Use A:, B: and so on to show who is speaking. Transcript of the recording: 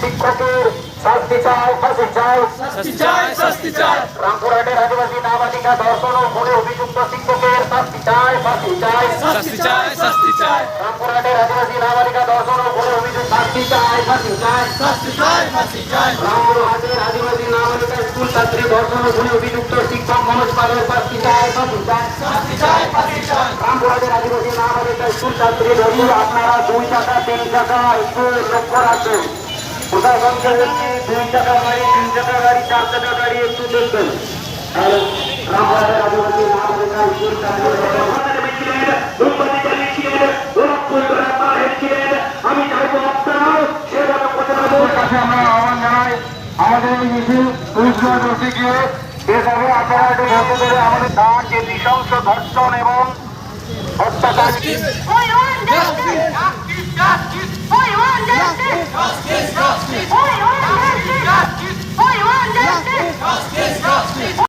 A: শিক্ষকের
B: শাস্তি চাই ফাঁসি চাই
C: শাস্তি চাই শাস্তি চাই
B: রামপুরহাটের আদিবাসী নাবালিকা ধর্ষণ ও খুনে অভিযুক্ত শিক্ষকের শাস্তি চাই ফাঁসি চাই
C: শাস্তি চাই শাস্তি চাই
B: রামপুরহাটের আদিবাসী নাবালিকা ধর্ষণ ও খুনে অভিযুক্ত শাস্তি চাই ফাঁসি চাই
C: শাস্তি চাই ফাঁসি চাই
B: রামপুরহাটের ছাত্রী ধর্ষণ ভুলে অভিযুক্ত শিক্ষক মনোজ পালের শাস্তি চাই ফাঁসি চাই
C: শাস্তি চাই ফাঁসি
B: আদিবাসী নাবালিকা স্কুল ছাত্রী ধরি আপনারা দুই টাকা তিন টাকা একটু লক্ষ্য রাখবেন প্রশাসনকে বলছি দুই টাকা গাড়ি তিন টাকা গাড়ি চার টাকা গাড়ি একটু দেখবেন। আদিবাসী নাবালিকা স্কুল ছাত্রী আমাদের এই মিছিল পুলিশগুলো করতে গিয়ে এভাবে আপনারা একটু বলতে পেরে আমাদের তার নৃশংস ধর্ষণ এবং হত্যাকারী